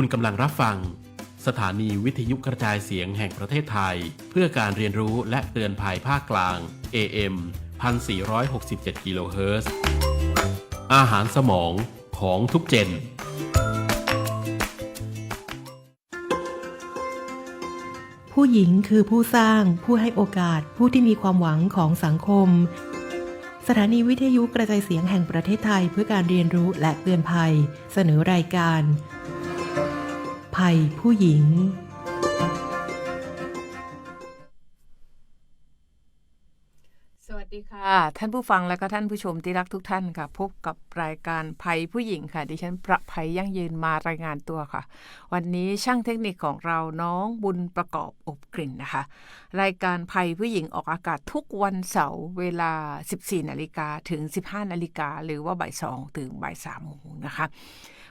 คุณกำลังรับฟัง สถานีวิทยุกระจายเสียงแห่งประเทศไทย เพื่อการเรียนรู้และเตือนภัยภาคกลาง AM 1467กิโลเฮิรตซ์อาหารสมองของทุกเจน ผู้หญิงคือผู้สร้าง ผู้ให้โอกาส ผู้ที่มีความหวังของสังคม สถานีวิทยุกระจายเสียงแห่งประเทศไทยเพื่อการเรียนรู้และเตือนภัย เสนอรายการ ภัยผู้หญิง สวัสดีค่ะ ท่านผู้ฟังและก็ท่านผู้ชมที่รักทุกท่านค่ะ พบกับรายการภัยผู้หญิงค่ะ ดิฉันประภัยยั่งยืนมารายงานตัวค่ะ วันนี้ช่างเทคนิคของเราน้องบุญประกอบอบกลิ่นนะคะ รายการภัยผู้หญิงออกอากาศทุกวันเสาร์เวลา 14นาฬิกาถึง 15นาฬิกาหรือว่าบ่าย2ถึงบ่าย3โมงนะคะ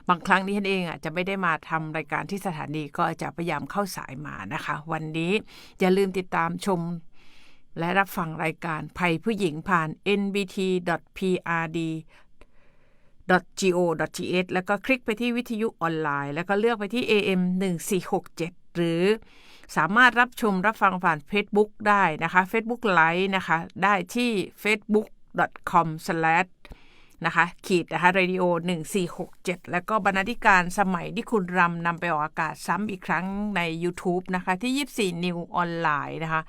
บางครั้งนี้ฉันเองอะจะไม่ได้มาทำรายการที่สถานีก็จะพยายามเข้าสายมานะคะ วันนี้อย่าลืมติดตามชม และรับฟังรายการภัยผู้หญิงผ่าน nbt.prd go.th แล้วก็คลิกไปที่วิทยุออนไลน์ แล้วก็เลือกไปที่ AM 1467 หรือสามารถรับชมรับฟังผ่าน Facebook ได้นะคะ Facebook Live นะคะ ได้ที่ facebook.com slash นะคะขีดนะคะ radio 1467 แล้วก็บรรณาธิการสมัยที่คุณรำนำไปออกอากาศซ้ำอีกครั้งใน YouTube นะคะที่ 24 New ออนไลน์นะคะ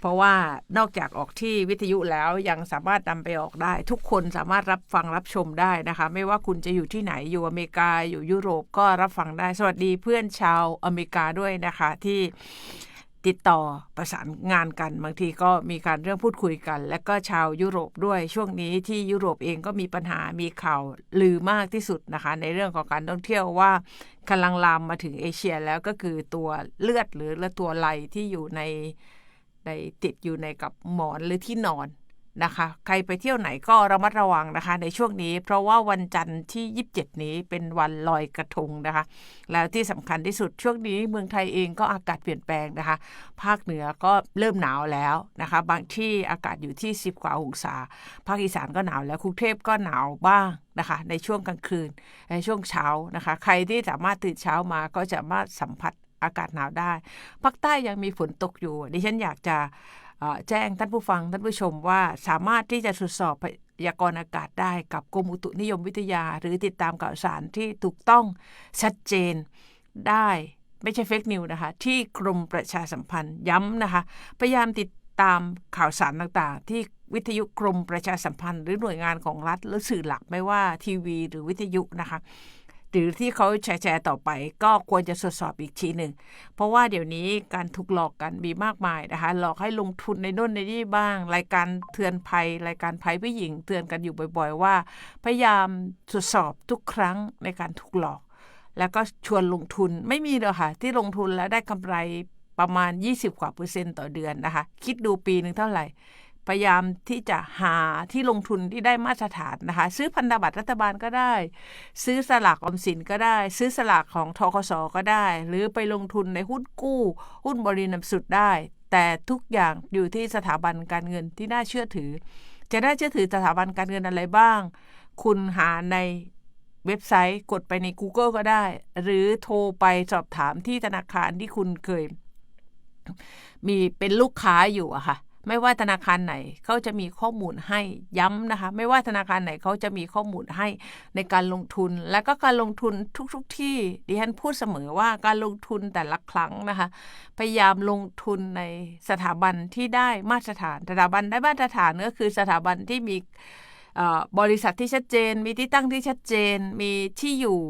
เพราะว่านอกจากออกที่วิทยุแล้วยังสามารถนำไปออกได้ ทุกคนสามารถรับฟังรับชมได้นะคะ ไม่ว่าคุณจะอยู่ที่ไหนอยู่อเมริกาอยู่ยุโรปก็รับฟังได้ สวัสดีเพื่อนชาวอเมริกาด้วยนะคะที่ ติดต่อประสานงานกัน บางทีก็มีการเรื่องพูดคุยกัน และก็ชาวยุโรปด้วยช่วงนี้ที่ยุโรปเองก็มีปัญหามีข่าวลือมากที่สุดนะคะ ในเรื่องของการท่องเที่ยวว่ากำลังลามมาถึงเอเชียแล้วก็คือตัวเลือดหรือและตัวไหลที่อยู่ในในติดอยู่ในกับหมอนหรือที่นอน นะคะ ใครไปเที่ยวไหนก็ระมัดระวังนะคะ ในช่วงนี้ เพราะว่าวันจันทร์ที่ 27 นี้เป็นวันลอยกระทงนะคะ แล้วที่สำคัญที่สุดช่วงนี้เมืองไทยเองก็อากาศเปลี่ยนแปลงนะคะ ภาคเหนือก็เริ่มหนาวแล้วนะคะ บางที่อากาศอยู่ที่ 10 กว่าองศา ภาคอีสานก็หนาวแล้วกรุงเทพก็หนาวบ้างนะคะ ในช่วงกลางคืนในช่วงเช้านะคะ ใครที่สามารถตื่นเช้ามาก็จะสามารถสัมผัสอากาศหนาวได้ ภาคใต้ยังมีฝนตกอยู่ ดิฉันอยากจะ แจ้งท่านผู้ฟังท่านผู้ชมว่าสามารถที่จะตรวจสอบพยากรณ์อากาศได้กับกรมอุตุนิยมวิทยา หรือติดตามข่าวสารที่ถูกต้องชัดเจนได้ไม่ใช่เฟกนิวนะคะ ที่กรมประชาสัมพันธ์ย้ำนะคะ พยายามติดตามข่าวสารต่างๆ ที่วิทยุกรมประชาสัมพันธ์ หรือหน่วยงานของรัฐหรือสื่อหลักไม่ว่าทีวี หรือวิทยุนะคะ หรือที่เขาแชร์ต่อไป ก็ควรจะตรวจสอบอีกทีหนึ่ง เพราะว่าเดี๋ยวนี้การถูกหลอกกันมีมากมายนะคะ หลอกให้ลงทุนในโน่นในนี่บ้าง รายการเตือนภัย รายการภัยผู้หญิงเตือนกันอยู่บ่อย ๆ ว่า พยายามตรวจสอบทุกครั้งในการถูกหลอก แล้วก็ชวนลงทุนไม่มีเลยค่ะ ที่ลงทุนแล้วได้กำไรประมาณ 20 กว่าเปอร์เซ็นต์ต่อเดือนนะคะ คิดดูปีหนึ่งเท่าไหร่ พยายามที่จะหาที่ลงทุนที่ได้มาตรฐานนะคะ ซื้อพันธบัตรรัฐบาลก็ได้ ซื้อสลากออมสินก็ได้ ซื้อสลากของทกสก็ได้ หรือไปลงทุนในหุ้นกู้ หุ้นบริษัทสุดได้ แต่ทุกอย่างอยู่ที่สถาบันการเงินที่น่าเชื่อถือ จะน่าเชื่อถือสถาบันการเงินอะไรบ้าง คุณหาในเว็บไซต์กดไปใน Google ก็ได้ หรือโทรไปสอบถามที่ธนาคารที่คุณเคย มีเป็นลูกค้าอยู่อะค่ะ ไม่ว่าธนาคารไหนเขาจะมีข้อมูลให้ย้ำนะคะ ไม่ว่าธนาคารไหนเขาจะมีข้อมูลให้ในการลงทุน และก็การลงทุนทุกๆทที่ดิฉันพูดเสมอว่าการลงทุนแต่ละครั้งนะคะ พยายามลงทุนในสถาบันที่ได้มาตรฐาน สถาบันได้มาตรฐานก็คือสถาบันที่มีบริษัทที่ชัดเจน มีที่ตั้งที่ชัดเจน มีที่อยู่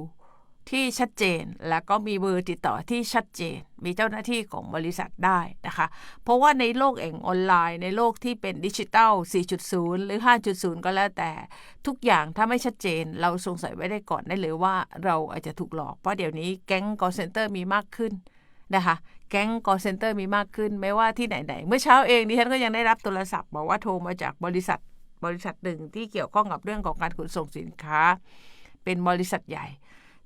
ที่ชัดเจน แล้วก็มีเบอร์ติดต่อที่ชัดเจน มีเจ้าหน้าที่ของบริษัทได้นะคะ เพราะว่าในโลกแห่งออนไลน์ ในโลกที่เป็นดิจิทัล 4.0 หรือ 5.0 ก็แล้วแต่ ทุกอย่างถ้าไม่ชัดเจน เราสงสัยไว้ได้ก่อนได้เลยว่าเราอาจจะถูกหลอก เพราะเดี๋ยวนี้แก๊ง call center มีมากขึ้นนะคะแก๊ง call center มีมากขึ้น ไม่ว่าที่ไหนๆ เมื่อเช้าเองดิฉันก็ยังได้รับโทรศัพท์บอกว่าโทรมาจากบริษัทบริษัทหนึ่งที่เกี่ยวข้องกับเรื่องของการขนส่งสินค้า เป็นบริษัทใหญ่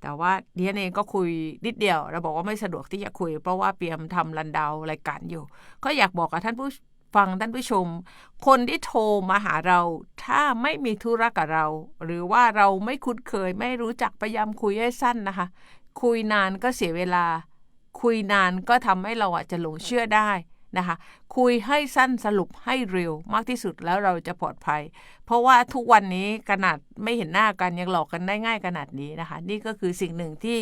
แต่ว่าดิฉันเองก็คุยนิดเดียว เราบอกว่าไม่สะดวกที่จะคุย เพราะว่าเตรียมทำรันดาวรายการอยู่ ก็อยากบอกกับท่านผู้ฟังท่านผู้ชม คนที่โทรมาหาเรา ถ้าไม่มีธุระกับเรา หรือว่าเราไม่คุ้นเคย ไม่รู้จักพยายามคุยให้สั้นนะคะ คุยนานก็เสียเวลา คุยนานก็ทำให้เราอาจจะหลงเชื่อได้ นะคะ คุยให้สั้นสรุปให้เร็วมากที่สุดแล้วเราจะปลอดภัย เพราะว่าทุกวันนี้ขนาดไม่เห็นหน้ากันยังหลอกกันได้ง่ายขนาดนี้นะคะ นี่ก็คือสิ่งหนึ่งที่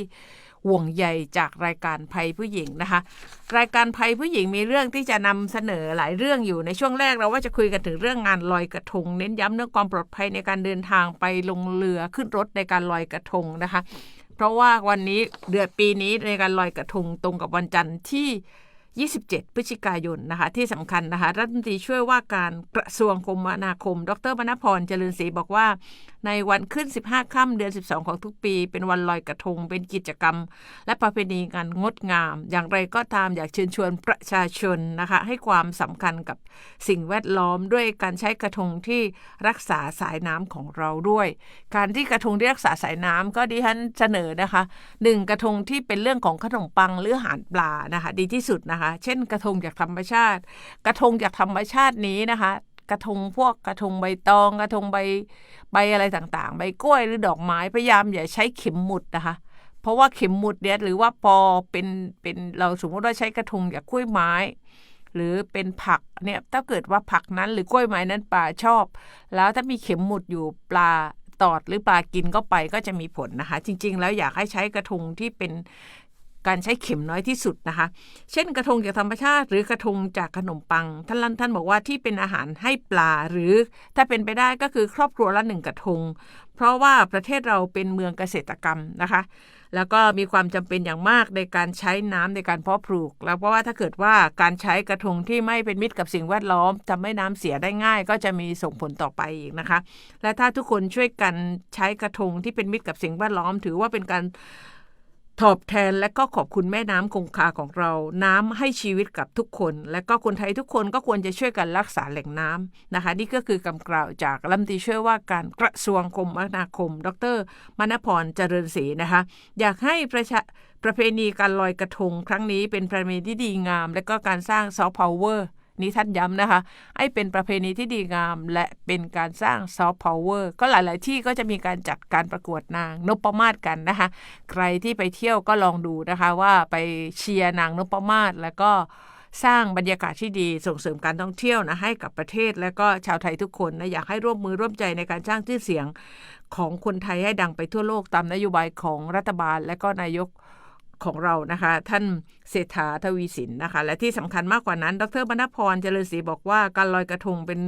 ห่วงใยจากรายการภัยผู้หญิงนะคะ รายการภัยผู้หญิงมีเรื่องที่จะนำเสนอหลายเรื่องอยู่ในช่วงแรกเราว่าจะคุยกันถึงเรื่องงานลอยกระทง เน้นย้ำเรื่องความปลอดภัยในการเดินทางไปลงเรือขึ้นรถในการลอยกระทงนะคะ เพราะว่าวันนี้เดือนปีนี้ในการลอยกระทงตรงกับวันจันทร์ที่ 27 พฤศจิกายนนะคะที่สำคัญนะคะรัฐมนตรีช่วยว่าการกระทรวงคมนาคม ดรมณพรเจริญศรีบอกว่า ในวันขึ้น 15 ค่ำเดือน 12 ของทุกปี เป็นวันลอยกระทง เป็นกิจกรรม และประเพณีงานงดงาม อย่างไรก็ตามอยากเชิญชวนประชาชนนะคะให้ความสำคัญกับสิ่งแวดล้อมด้วยการใช้กระทงที่รักษาสายน้ำของเราด้วย การที่กระทงที่รักษาสายน้ำก็ดิฉันเสนอนะคะหนึ่งกระทงที่เป็นเรื่องของขนมปังหรืออาหารปลานะคะดีที่สุดนะคะเช่นกระทงจากธรรมชาติ กระทงจากธรรมชาตินี้นะคะ กระทงพวกกระทงใบตอง กระทงใบใบอะไรต่างๆ ใบกล้วยหรือดอกไม้พยายามอย่าใช้เข็มหมุดนะคะเพราะว่าเข็มหมุดเนี่ยหรือว่าปอเป็นเป็นเราสมมติว่าใช้กระทงจากกล้วยไม้ หรือเป็นผักเนี่ยถ้าเกิดว่าผักนั้นหรือกล้วยไม้นั้นปลาชอบ แล้วถ้ามีเข็มหมุดอยู่ปลาตอดหรือปลากินก็ไปก็จะมีผลนะคะ จริง ๆ แล้วอยากให้ใช้กระทงที่เป็น การใช้เข็มน้อยที่สุดนะคะ เช่นกระทงจากธรรมชาติ หรือกระทงจากขนมปัง ท่านท่านบอกว่าที่เป็นอาหารให้ปลาหรือถ้าเป็นไปได้ก็คือครอบครัวละหนึ่งกระทง เพราะว่าประเทศเราเป็นเมืองเกษตรกรรมนะคะ แล้วก็มีความจำเป็นอย่างมากในการใช้น้ำในการเพาะปลูก แล้วเพราะว่าถ้าเกิดว่าการใช้กระทงที่ไม่เป็นมิตรกับสิ่งแวดล้อมทำให้น้ำเสียได้ง่าย ก็จะมีส่งผลต่อไปอีกนะคะ และถ้าทุกคนช่วยกันใช้กระทงที่เป็นมิตรกับสิ่งแวดล้อม ถือว่าเป็นการ ตอบแทนและก็ขอบคุณแม่น้ำคงคาของเรา น้ำให้ชีวิตกับทุกคน และก็คนไทยทุกคนก็ควรจะช่วยกันรักษาแหล่งน้ำนะคะ นี่ก็คือคำกล่าวจากรัฐมนตรีช่วยว่าการกระทรวงคมนาคม ดรมณพรเจริญศรีนะคะ อยากให้ประชาประเพณีการลอยกระทงครั้งนี้เป็นประเพณีที่ดีงาม และก็การสร้างซอฟต์พาวเวอร์ นี้ท่านย้ำนะคะให้เป็นประเพณีที่ดีงาม และเป็นการสร้างซอฟต์พาวเวอร์ก็หลาย ๆ ที่ก็จะมีการจัดการประกวดนางนพมาศกันนะคะ ใครที่ไปเที่ยวก็ลองดูนะคะว่าไปเชียร์นางนพมาศแล้วก็สร้างบรรยากาศที่ดีส่งเสริมการท่องเที่ยวนะให้กับประเทศและก็ชาวไทยทุกคนนะอยากให้ร่วมมือร่วมใจในการสร้างชื่อเสียงของคนไทยให้ดังไปทั่วโลกตามนโยบายของรัฐบาล และก็นายก ของเรานะคะ ท่านเศรษฐาทวีสินนะคะ และที่สำคัญมากกว่านั้น ดรบรรณพรเจริญศรีบอกว่าการลอยกระทงเป็น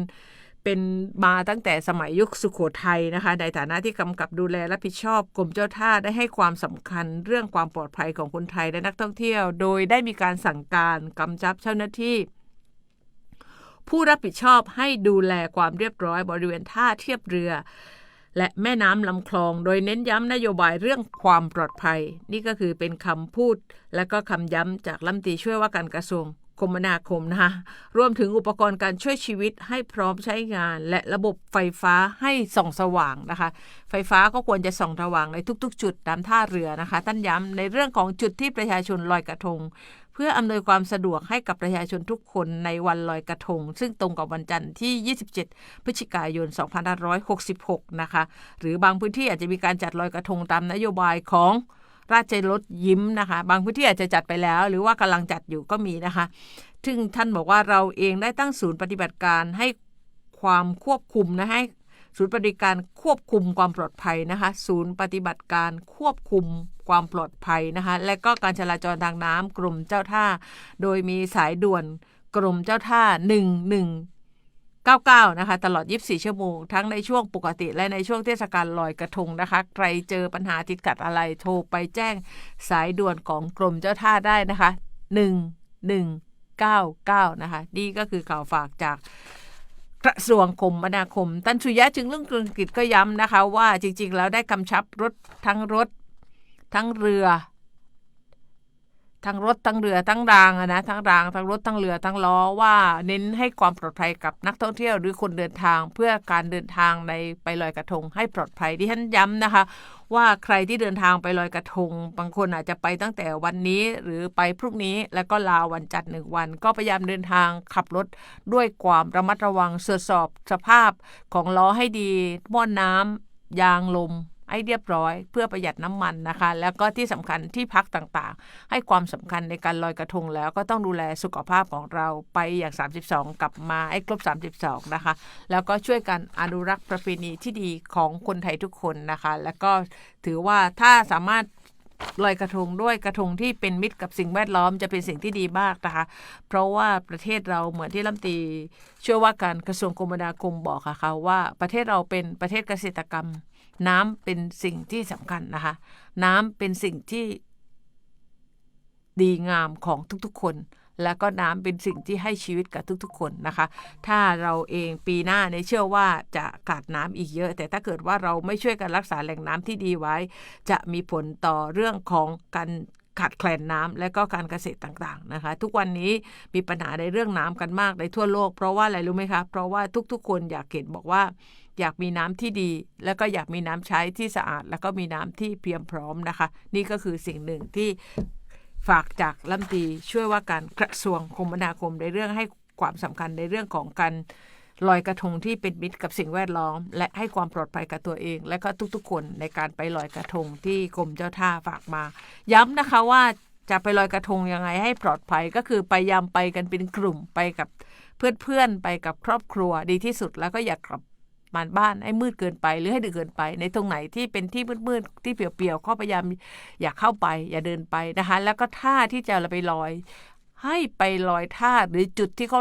เป็นมาตั้งแต่สมัยยุคสุขโขทัยนะคะ ในฐานะที่กำกับดูแลรับผิดชอบกรมเจ้าท่าได้ให้ความสำคัญเรื่องความปลอดภัยของคนไทยและนักท่องเที่ยว โดยได้มีการสั่งการกำชับเจ้าหน้าที่ ผู้รับผิดชอบให้ดูแลความเรียบร้อยบริเวณท่าเทียบเรือ และแม่น้ำลำคลอง โดยเน้นย้ำนโยบายเรื่องความปลอดภัย นี่ก็คือเป็นคำพูด และก็คำย้ำจากรัฐมนตรีช่วยว่าการกระทรวงคมนาคมนะคะรวมถึงอุปกรณ์การช่วยชีวิตให้พร้อมใช้งาน และระบบไฟฟ้าให้ส่องสว่างนะคะ ไฟฟ้าก็ควรจะส่องสว่างในทุก ๆ จุดตามท่าเรือนะคะ ท่านย้ำในเรื่องของจุดที่ประชาชนลอยกระทง พื่ออำนวยความสะดวกให้กับประชาชนทุกคนในวันลอยกระทง ซึ่งตรงกับวันจันทร์ที่ 27 พฤศจิกายน 2566 นะคะ หรือบางพื้นที่อาจจะมีการจัดลอยกระทงตามนโยบายของราชรถยิ้มนะคะ บางพื้นที่อาจจะจัดไปแล้ว หรือว่ากำลังจัดอยู่ก็มีนะคะ ซึ่งท่านบอกว่าเราเองได้ตั้งศูนย์ปฏิบัติการให้ความควบคุมนะให้ ศูนย์ปฏิบัติการควบคุมความปลอดภัยนะคะ ศูนย์ปฏิบัติการควบคุมความปลอดภัยนะคะ และก็การจราจรทางน้ำกรมเจ้าท่า โดยมีสายด่วนกรมเจ้าท่า 1199 นะคะ ตลอด 24 ชั่วโมง ทั้งในช่วงปกติและในช่วงเทศกาลลอยกระทงนะคะ ใครเจอปัญหาติดขัดอะไรโทรไปแจ้งสายด่วนของกรมเจ้าท่าได้นะคะ 1199 นะคะ นี่ก็คือข่าวฝากจาก กระทรวงคมนาคมท่านสุยะจึงเรื่องกรุงกิจก็ย้ำนะคะ ว่าจริง ๆ แล้วได้กำชับรถทั้งรถ ทั้งเรือ ทั้งรถทั้งเรือทั้งรางอะนะทั้งรางทั้งรถทั้งเรือทั้งล้อว่าเน้นให้ความปลอดภัยกับนักท่องเที่ยวหรือคนเดินทางเพื่อการเดินทางในไปลอยกระทงให้ปลอดภัยที่ท่านย้ำนะคะ ว่าใครที่เดินทางไปลอยกระทง บางคนอาจจะไปตั้งแต่วันนี้หรือไปพรุ่งนี้แล้วก็ลาวันจัดหนึ่งวัน ก็พยายามเดินทางขับรถด้วยความระมัดระวังตรวจสอบสภาพของล้อให้ดีม้วนน้ำยางลม ให้เรียบร้อยเพื่อประหยัดน้ำมันนะคะ แล้วก็ที่สำคัญที่พักต่างๆ ให้ความสำคัญในการลอยกระทงแล้วก็ต้องดูแลสุขภาพของเราไปอย่าง 32 กลับมาให้ครบ 32 นะคะ แล้วก็ช่วยกันอนุรักษ์ประเพณีที่ดีของคนไทยทุกคนนะคะ แล้วก็ถือว่าถ้าสามารถลอยกระทงด้วยกระทงที่เป็นมิตรกับสิ่งแวดล้อมจะเป็นสิ่งที่ดีมากนะคะ เพราะว่าประเทศเราเหมือนที่รัฐมตีชื่อว่าการกระทรวงคมนาคมบอกค่ะว่าประเทศเราเป็นประเทศเกษตรกรรม น้ำเป็นสิ่งที่สำคัญนะคะ น้ำเป็นสิ่งที่ดีงามของทุกๆคน แล้วก็น้ำเป็นสิ่งที่ให้ชีวิตกับทุกๆ คนนะคะ ถ้าเราเองปีหน้าในเชื่อว่าจะขาดน้ำอีกเยอะ แต่ถ้าเกิดว่าเราไม่ช่วยกันรักษาแหล่งน้ำที่ดีไว้ จะมีผลต่อเรื่องของการขาดแคลนน้ำและก็การเกษตรต่างๆนะคะ ทุกวันนี้มีปัญหาในเรื่องน้ำกันมากในทั่วโลก เพราะว่าอะไรรู้ไหมคะเพราะว่าทุกๆ คนอยากเห็นบอกว่า อยากมีน้ำที่ดี แล้วก็อยากมีน้ำใช้ที่สะอาด แล้วก็มีน้ำที่เพียงพร้อมนะคะ นี่ก็คือสิ่งหนึ่งที่ฝากจากรัฐมตีช่วยว่าการกระทรวงคมนาคมในเรื่องให้ความสำคัญในเรื่องของการลอยกระทงที่เป็นมิตรกับสิ่งแวดล้อม และให้ความปลอดภัยกับตัวเอง และก็ทุกๆ คนในการไปลอยกระทงที่กรมเจ้าท่าฝากมา ย้ำนะคะว่าจะไปลอยกระทงยังไงให้ปลอดภัยก็คือไปยามไปกันเป็นกลุ่มไปกับเพื่อนๆไปกับครอบครัวดีที่สุดแล้วก็อย่ากลับ บานบ้านให้มืดเกินไปหรือให้ดึกเกินไป ในตรงไหนที่เป็นที่มืดๆที่เปี่ยวๆก็พยายามอย่าเข้าไป อย่าเดินไปนะคะ แล้วก็ท่าที่จะเราไปลอย ให้ไปลอยท่าหรือจุดที่เขา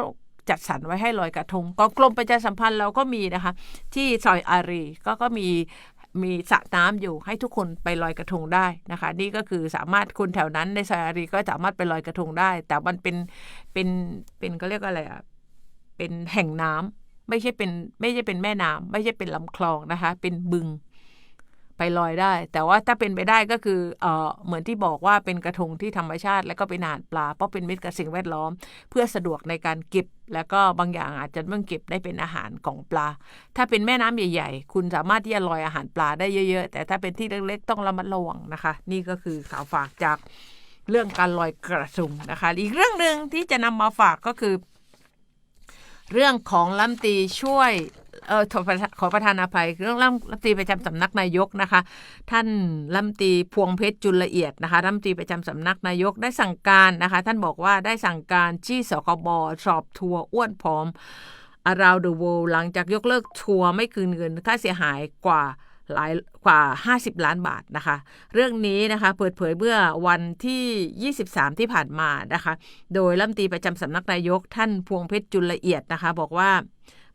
จัดสรรไว้ให้ลอยกระทงกองกรมประชาสัมพันธ์เราก็มีนะคะ ที่ซอยอารีก็ก็มีมีสระน้ำอยู่ให้ทุกคนไปลอยกระทงได้นะคะ นี่ก็คือสามารถคนแถวนั้นในซอยอารีก็สามารถไปลอยกระทงได้ แต่มันเป็นเป็นเป็นก็เรียกอะไรอะเป็นแห่งน้ำ ไม่ใช่เป็นไม่ใช่เป็นแม่น้ำไม่ใช่เป็นลำคลองนะคะ เป็นบึงไปลอยได้ แต่ว่าถ้าเป็นไปได้ก็คือเอ่อเหมือนที่บอกว่าเป็นกระทงที่ธรรมชาติ แล้วก็เป็นอาหารปลา เพราะเป็นมิตรกับสิ่งแวดล้อม เพื่อสะดวกในการเก็บ แล้วก็บางอย่างอาจจะเมื่อเก็บได้เป็นอาหารของปลา ถ้าเป็นแม่น้ำใหญ่ ๆ คุณสามารถที่จะลอยอาหารปลาได้เยอะ ๆ แต่ถ้าเป็นที่เล็กๆ ต้องระมัดระวังนะคะ นี่ก็คือข่าวฝากจากเรื่องการลอยกระทงนะคะ อีกเรื่องหนึ่งที่จะนำมาฝากก็คือ เรื่องของรัฐมตีช่วยเออขอประธานอภัย เรื่องรัฐมตีประจำสำนักนายกนะคะ ท่านรัฐมตีพวงเพชรจุลละเอียดนะคะรัฐมตีประจำสำนักนายกได้สั่งการนะคะ ท่านบอกว่าได้สั่งการที่สคบสอบทัวร์อ้วนผอม around the world หลังจากยกเลิกทัวร์ไม่คืนเงินค่าเสียหายกว่า หลายกว่า 50 ล้านบาทนะคะ เรื่องนี้นะคะเปิดเผยเมื่อวันที่ 23 ที่ผ่านมานะคะ โดยรัฐมนตรีประจำสำนักนายกท่านพวงเพชรจุลละเอียดนะคะ บอกว่า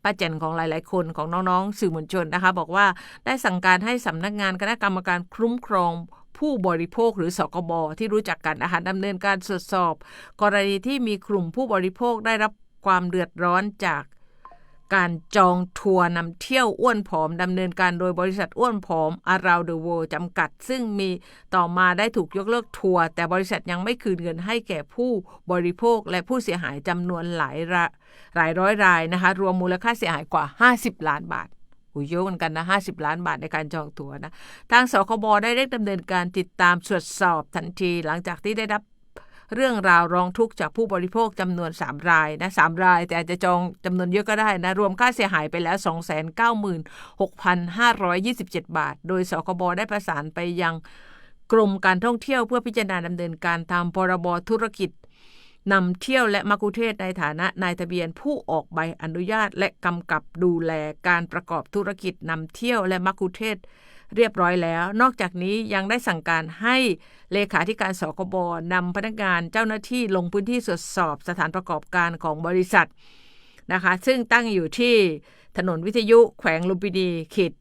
ป้าแจนของหลาย ๆ คนของน้อง ๆ สื่อมวลชนนะคะ บอกว่าได้สั่งการให้สำนักงานคณะกรรมการคุ้มครองผู้บริโภคหรือสกบที่รู้จักกันนะคะดำเนินการตรวจสอบ กรณีที่มีกลุ่มผู้บริโภคได้รับความเดือดร้อนจาก การจองทัวร์นำเที่ยวอ้วนผอมดำเนินการโดยบริษัทอ้วนผอม Around the World จำกัด ซึ่งมีต่อมาได้ถูกยกเลิกทัวร์แต่บริษัทยังไม่คืนเงินให้แก่ผู้บริโภคและผู้เสียหายจำนวนหลายระหลายร้อยรายนะคะ รวมมูลค่าเสียหายกว่า 50 ล้านบาทโอ้เยอะเหมือนกันนะ50 ล้านบาทในการจองตั๋วนะ ทางสคบได้เร่งดำเนินการติดตามตรวจสอบทันที หลังจากที่ได้รับ เรื่องราวร้องทุกข์จากผู้บริโภคจำนวน 3 รายนะ3ราย แต่อาจจะจองจำนวนเยอะก็ได้นะ รวมค่าเสียหายไปแล้ว 296,527 บาท โดยสคบได้ประสานไปยังกรมการท่องเที่ยวเพื่อพิจารณาดำเนินการตามพรบธุรกิจนำเที่ยวและมักคุเทศในฐานะนายทะเบียนผู้ออกใบอนุญาต และกำกับดูแลการประกอบธุรกิจนำเที่ยวและมักคุเทศ เรียบร้อยแล้ว นอกจากนี้ยังได้สั่งการให้เลขาธิการสคบนำพนักงานเจ้าหน้าที่ลงพื้นที่ตรวจสอบสถานประกอบการของบริษัทนะคะ ซึ่งตั้งอยู่ที่ถนนวิทยุแขวงลุมพินีเขต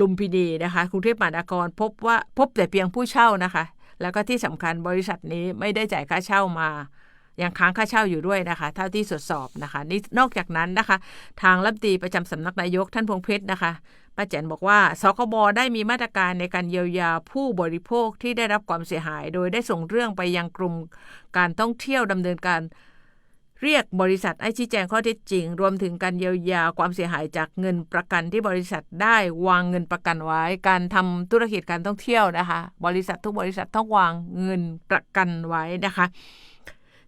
ลุมพินีนะคะกรุงเทพมหานครพบว่าพบแต่เพียงผู้เช่านะคะ แล้วก็ที่สำคัญบริษัทนี้ไม่ได้จ่ายค่าเช่ามา ยังค้างค่าเช่าอยู่ด้วยนะคะ เท่าที่ตรวจสอบนะคะ นี่นอกจากนั้นนะคะ ทางรัฐมนตรีประจำสำนักนายกท่านพงเพชรนะคะป้าแจนบอกว่าสคบได้มีมาตรการในการเยียวยาผู้บริโภคที่ได้รับความเสียหาย โดยได้ส่งเรื่องไปยังกลุ่มการท่องเที่ยวดำเนินการเรียกบริษัทให้ชี้แจงข้อเท็จจริง รวมถึงการเยียวยาความเสียหายจากเงินประกันที่บริษัทได้วางเงินประกันไว้ การทำธุรกิจการท่องเที่ยวนะคะ บริษัททุกบริษัทต้องวางเงินประกันไว้นะคะ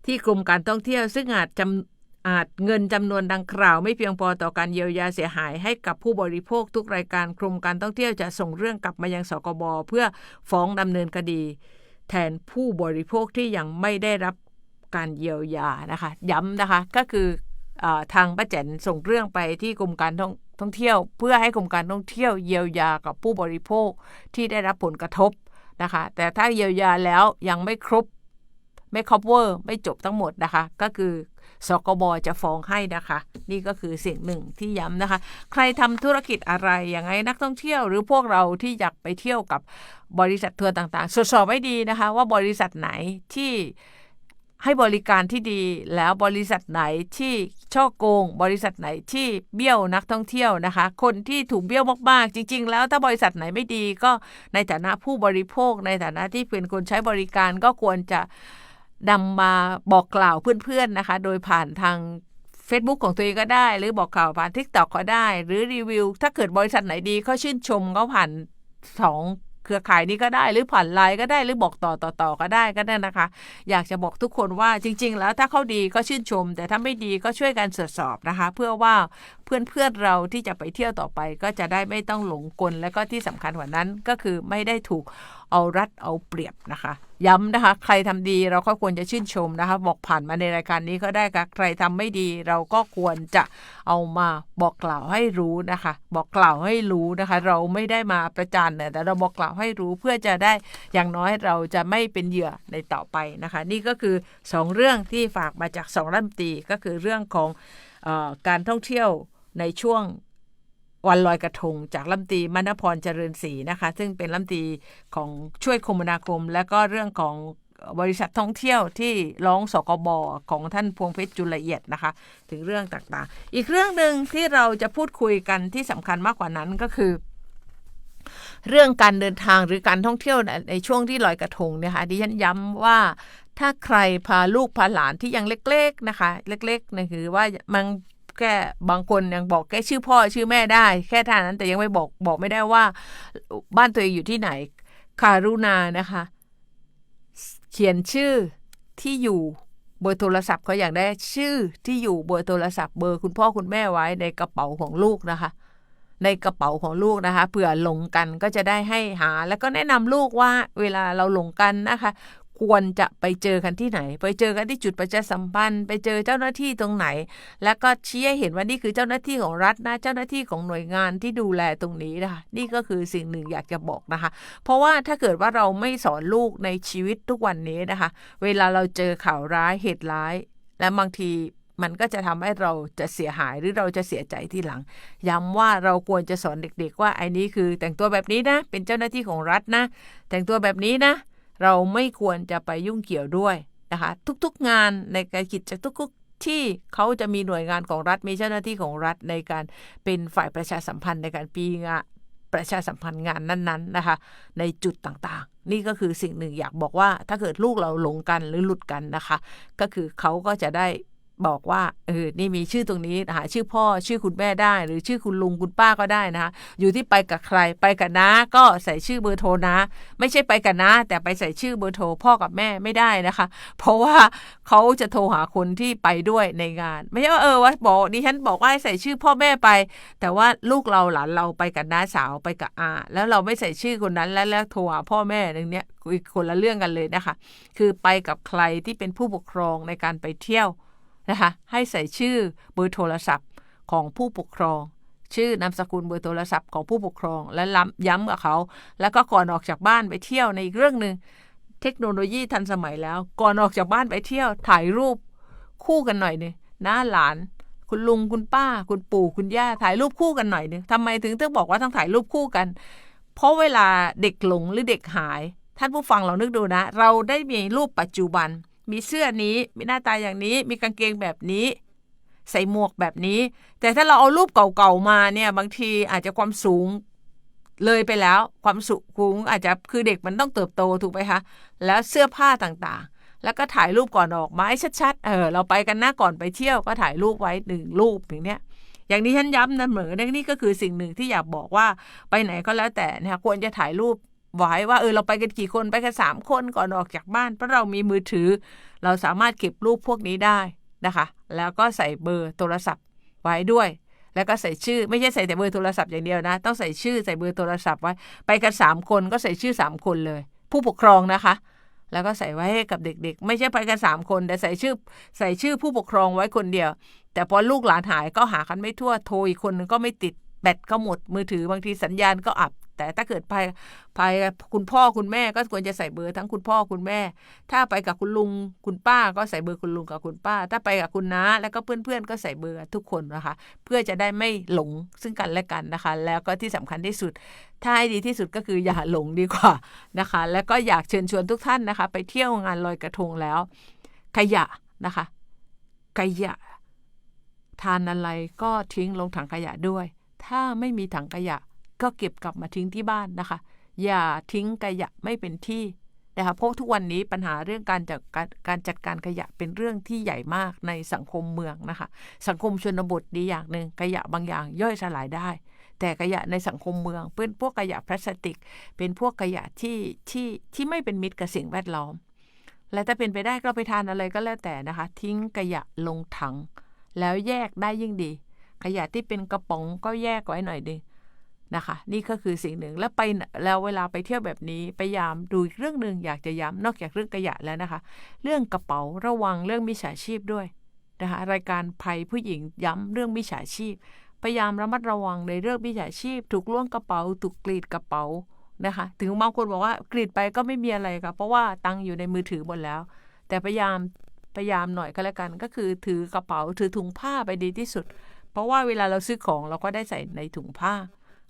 ที่กรมการท่องเที่ยวซึ่งอาจจอาจเงินจำนวนดังกล่าว ไม่เพียงพอต่อการเยียวยาเสียหายให้กับผู้บริโภคทุกรายการกรมการท่องเที่ยวจะส่งเรื่องกลับมายังสกบเพื่อฟ้องดำเนินคดี แทนผู้บริโภคที่ยังไม่ได้รับการเยียวยานะคะ ย้ำนะคะก็คืออทางป้าแจนส่งเรื่องไปที่กรมการท่องท่องเที่ยว เพื่อให้กรมการท่องเที่ยวเยียวยากับผู้บริโภคที่ได้รับผลกระทบนะคะ แต่ถ้าเยียวยาแล้วยังไม่ครบ ไม่ cover ไม่จบทั้งหมดนะคะ ก็คือสกบจะฟ้องให้นะคะ นี่ก็คือสิ่งหนึ่งที่ย้ำนะคะ ใครทำธุรกิจอะไรอย่างไรนักท่องเที่ยวหรือพวกเราที่อยากไปเที่ยวกับบริษัททัวร์ต่างๆตรวจสอบให้ดีนะคะ ว่าบริษัทไหนที่ให้บริการที่ดีแล้วบริษัทไหนที่ช่อโกง บริษัทไหนที่เบี้ยวนักท่องเที่ยวนะคะ คนที่ถูกเบี้ยวมากๆจริง ๆ แล้วถ้าบริษัทไหนไม่ดีก็ในฐานะผู้บริโภค ในฐานะที่เป็นคนใช้บริการก็ควรจะ นำมาบอกกล่าวเพื่อนๆนะคะ โดยผ่านทาง Facebook ของตัวเองก็ได้ หรือบอกกล่าวผ่าน TikTok ก็ได้ หรือรีวิว ถ้าเกิดบริษัทไหนดีเขาชื่นชมก็ผ่านสองเครือข่ายนี้ก็ได้ หรือผ่านไลน์ก็ได้หรือบอกต่อต่อต่อก็ได้ก็ได้นะคะ อยากจะบอกทุกคนว่าจริง ๆ แล้วถ้าเขาดีก็ชื่นชม แต่ถ้าไม่ดีก็ช่วยกันตรวจสอบนะคะ เพื่อว่า เพื่อนๆเราที่จะไปเที่ยวต่อไป ก็จะได้ไม่ต้องหลงกล และก็ที่สำคัญกว่านั้นก็คือไม่ได้ถูกเอารัดเอาเปรียบนะคะ ย้ำนะคะ ใครทำดีเราก็ควรจะชื่นชมนะคะ บอกผ่านมาในรายการนี้ก็ได้ค่ะใครทำไม่ดี เราก็ควรจะเอามาบอกกล่าวให้รู้นะคะ บอกกล่าวให้รู้นะคะ เราไม่ได้มาประจานเนี่ยแต่เราบอกกล่าวให้รู้เพื่อจะได้อย่างน้อยเราจะไม่เป็นเหยื่อในต่อไปนะคะ นี่ก็คือสองเรื่องที่ฝากมาจากสองรัฐมนตรีก็คือเรื่องของออการท่องเที่ยว ในช่วงวันลอยกระทง จากลำตรีมณพรเจริญศรีนะคะ ซึ่งเป็นลำตรีของช่วยคมนาคม และก็เรื่องของบริษัทท่องเที่ยวที่ร้องสกบของท่านพวงเพชรจุลละเอียดนะคะ ถึงเรื่องต่างๆ อีกเรื่องหนึ่งที่เราจะพูดคุยกันที่สำคัญมากกว่านั้นก็คือ เรื่องการเดินทางหรือการท่องเที่ยวในช่วงที่ลอยกระทงเนี่ยค่ะดิฉันย้ำว่าถ้าใครพาลูกพาหลานที่ยังเล็ก ๆนะคะ เล็กๆนะคือว่ามัน แค่บางคนยังบอกแค่ชื่อพ่อชื่อแม่ได้ แค่ท่านั้นแต่ยังไม่บอกบอกไม่ได้ว่า บ้านตัวเองอยู่ที่ไหนคารุณานะคะ เขียนชื่อที่อยู่เบอร์โทรศัพท์เขาอยากได้ชื่อที่อยู่เบอร์โทรศัพท์เบอร์คุณพ่อคุณแม่ไว้ในกระเป๋าของลูกนะคะ ในกระเป๋าของลูกนะคะเผื่อหลงกันก็จะได้ให้หา แล้วก็แนะนำลูกว่าเวลาเราหลงกันนะคะ ควรจะไปเจอกันที่ไหน ไปเจอกันที่จุดประชาสัมพันธ์ ไปเจอเจ้าหน้าที่ตรงไหน แล้วก็ชี้ให้เห็นว่านี่คือเจ้าหน้าที่ของรัฐนะ เจ้าหน้าที่ของหน่วยงานที่ดูแลตรงนี้นะคะนี่ก็คือสิ่งหนึ่งอยากจะบอกนะคะ เพราะว่าถ้าเกิดว่าเราไม่สอนลูกในชีวิตทุกวันนี้นะคะ เวลาเราเจอข่าวร้ายเหตุร้าย และบางทีมันก็จะทำให้เราจะเสียหายหรือเราจะเสียใจที่หลัง ย้ำว่าเราควรจะสอนเด็ก ๆ ว่าไอ้นี้คือแต่งตัวแบบนี้นะ เป็นเจ้าหน้าที่ของรัฐนะ แต่งตัวแบบนี้นะ เราไม่ควรจะไปยุ่งเกี่ยวด้วยนะคะ ทุกๆงานในการกิจทุกๆที่เขาจะมีหน่วยงานของรัฐมีเจ้าหน้าที่ของรัฐในการเป็นฝ่ายประชาสัมพันธ์ในการปีงาประชาสัมพันธ์งานนั้นๆนะคะ ในจุดต่างๆ นี่ก็คือสิ่งหนึ่งอยากบอกว่าถ้าเกิดลูกเราหลงกันหรือหลุดกันนะคะ ก็คือเขาก็จะได้ บอกว่าเออนี่มีชื่อตรงนี้หาชื่อพ่อชื่อคุณแม่ได้ หรือชื่อคุณลุงคุณป้าก็ได้นะคะอยู่ที่ไปกับใครไปกับน้าก็ใส่ชื่อเบอร์โทรนะ ไม่ใช่ไปกับน้าแต่ไปใส่ชื่อเบอร์โทรพ่อกับแม่ไม่ได้นะคะ เพราะว่าเขาจะโทรหาคนที่ไปด้วยในงาน ไม่ใช่ว่าเออว่าบอกดิฉันบอกว่าให้ใส่ชื่อพ่อแม่ไป แต่ว่าลูกเราหลานเราไปกับน้าสาวไปกับอาแล้วเราไม่ใส่ชื่อคนนั้นแล้วแล้วโทรหาพ่อแม่นึงเนี้ยคนละเรื่องกันเลยนะคะ คือไปกับใครที่เป็นผู้ปกครองในการไปเที่ยว นะคะให้ใส่ชื่อเบอร์โทรศัพท์ของผู้ปกครอง ชื่อนามสกุลเบอร์โทรศัพท์ของผู้ปกครอง และย้ำกับเขา แล้วก็ก่อนออกจากบ้านไปเที่ยวในอีกเรื่องหนึ่งเทคโนโลยีทันสมัยแล้ว ก่อนออกจากบ้านไปเที่ยวถ่ายรูปคู่กันหน่อยนึงน้าหลาน คุณลุงคุณป้า คุณปู่คุณย่าถ่ายรูปคู่กันหน่อยนึงทำไมถึงต้องบอกว่าต้องถ่ายรูปคู่กัน เพราะเวลาเด็กหลงหรือเด็กหาย ท่านผู้ฟังเรานึกดูนะ เราได้มีรูปปัจจุบัน มีเสื้อนี้ มีหน้าตาอย่างนี้ มีกางเกงแบบนี้ ใส่หมวกแบบนี้ แต่ถ้าเราเอารูปเก่าๆมาเนี่ย บางทีอาจจะความสูงเลยไปแล้ว ความสูงอาจจะคือเด็กมันต้องเติบโตถูกไหมคะแล้วเสื้อผ้าต่างๆ แล้วก็ถ่ายรูปก่อนออกมาให้ชัดๆเออเราไปกันหน้าก่อนไปเที่ยวก็ถ่ายรูปไว้หนึ่งรูปอย่างเนี้ยอย่างนี้ฉันย้ำนะเหมือนนี่ก็คือสิ่งหนึ่งที่อยากบอกว่าไปไหนก็แล้วแต่นะคะควรจะถ่ายรูป ไว้ว่าเออเราไปกันกี่คนไปกันสามคนก่อนออกจากบ้านเพราะเรามีมือถือ เราสามารถเก็บรูปพวกนี้ได้นะคะ แล้วก็ใส่เบอร์โทรศัพท์ไว้ด้วย แล้วก็ใส่ชื่อ ไม่ใช่ใส่แต่เบอร์โทรศัพท์อย่างเดียวนะ ต้องใส่ชื่อใส่เบอร์โทรศัพท์ไว้ ไปกันสามคนก็ใส่ชื่อสามคนเลย ผู้ปกครองนะคะ แล้วก็ใส่ไว้ให้กับเด็กๆ ไม่ใช่ไปกันสามคน แต่ใส่ชื่อใส่ชื่อผู้ปกครองไว้คนเดียว แต่พอลูกหลานหายก็หากันไม่ทั่วโทรอีกคนนึงก็ไม่ติดแบตก็หมดมือถือบางทีสัญญาณก็อับ แต่ถ้าเกิดไปไปคุณพ่อคุณแม่ก็ควรจะใส่เบอร์ทั้งคุณพ่อคุณแม่ ถ้าไปกับคุณลุงคุณป้าก็ใส่เบอร์คุณลุงกับคุณป้า ถ้าไปกับคุณน้าแล้วก็เพื่อนๆก็ใส่เบอร์ทุกคนนะคะ เพื่อจะได้ไม่หลงซึ่งกันและกันนะคะ แล้วก็ที่สำคัญที่สุด ถ้าให้ดีที่สุดก็คืออย่าหลงดีกว่านะคะ แล้วก็อยากเชิญชวนทุกท่านนะคะ ไปเที่ยวงานลอยกระทงแล้ว ขยะนะคะ ขยะ ทานอะไรก็ทิ้งลงถังขยะด้วย ถ้าไม่มีถังขยะ ก็เก็บกลับมาทิ้งที่บ้านนะคะ อย่าทิ้งขยะไม่เป็นที่นะคะเพราะทุกวันนี้ปัญหาเรื่องการจัดการการจัดการขยะเป็นเรื่องที่ใหญ่มากในสังคมเมืองนะคะ สังคมชนบทดีอย่างหนึ่งขยะบางอย่างย่อยสลายได้ แต่ขยะในสังคมเมืองเป็นพวกขยะพลาสติก เป็นพวกขยะที่ที่ที่ไม่เป็นมิตรกับสิ่งแวดล้อม และถ้าเป็นไปได้ก็ไปทานอะไรก็แล้วแต่นะคะ ทิ้งขยะลงถัง แล้วแยกได้ยิ่งดี ขยะที่เป็นกระป๋องก็แยกไว้หน่อยดึง นะคะ นี่ก็คือสิ่งหนึ่งแล้วไปแล้วเวลาไปเที่ยวแบบนี้พยายามดูอีกเรื่องหนึ่งอยากจะย้ำนอกจากเรื่องขยะแล้วนะคะ เรื่องกระเป๋าระวังเรื่องมิจฉาชีพด้วยนะคะรายการภัยผู้หญิงย้ำเรื่องมิจฉาชีพ พยายามระมัดระวังในเรื่องมิจฉาชีพ ถูกล่วงกระเป๋า ถูกกรีดกระเป๋านะคะ ถึงบางคนบอกว่ากรีดไปก็ไม่มีอะไรค่ะเพราะว่าตังค์อยู่ในมือถือหมดแล้ว แต่พยายามพยายามหน่อยก็แล้วกัน ก็คือถือกระเป๋าถือถุงผ้าไปดีที่สุด เพราะว่าเวลาเราซื้อของเราก็ได้ใส่ในถุงผ้า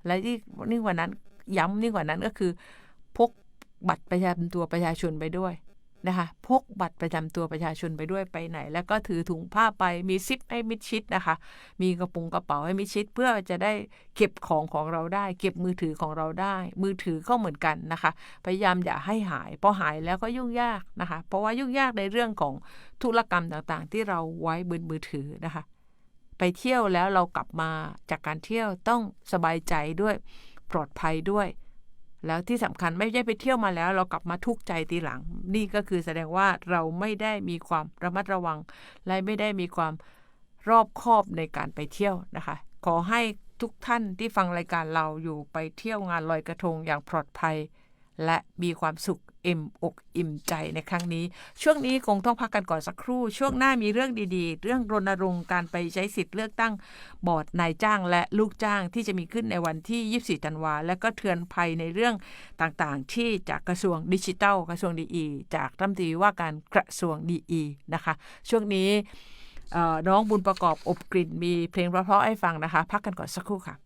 และที่นี่กว่านั้นย้ำนี่กว่านั้นก็คือ พกบัตรประจำตัวประชาชนไปด้วยนะคะพกบัตรประจำตัวประชาชนไปด้วยไปไหน แล้วก็ถือถุงผ้าไปมีซิปให้มิดชิดนะคะ มีกระปุงกระเป๋าให้มิดชิด เพื่อจะได้เก็บของของเราได้ เก็บมือถือของเราได้ มือถือก็เหมือนกันนะคะ พยายามอย่าให้หายพอหายแล้วก็ยุ่งยากนะคะ เพราะว่ายุ่งยากในเรื่องของธุรกรรมต่างๆ ที่เราไว้บนมือถือนะคะ ไปเที่ยวแล้วเรากลับมาจากการเที่ยวต้องสบายใจด้วยปลอดภัยด้วย แล้วที่สำคัญไม่ใช่ไปเที่ยวมาแล้ว เรากลับมาทุกข์ใจทีหลัง นี่ก็คือแสดงว่าเราไม่ได้มีความระมัดระวัง และไม่ได้มีความรอบคอบในการไปเที่ยวนะคะ ขอให้ทุกท่านที่ฟังรายการเราอยู่ไปเที่ยวงานลอยกระทงอย่างปลอดภัย และมีความสุขอิ่มอกอิ่มใจในครั้งนี้ ช่วงนี้คงต้องพักกันก่อนสักครู่ ช่วงหน้ามีเรื่องดีๆ เรื่องรณรงค์การไปใช้สิทธิ์เลือกตั้งบอร์ดนายจ้างและลูกจ้างที่จะมีขึ้นในวันที่ 24ธันวาและก็เทือนภัยในเรื่องต่างๆ ที่จากกระทรวงดิจิทัล กระทรวงดีอีจากรัฐมนตรีว่าการกระทรวงดีอีนะคะ ช่วงนี้น้องบุญประกอบอบกลิ่นมีเพลงเพราะๆให้ฟังนะคะ พักกันก่อนสักครู่ค่ะ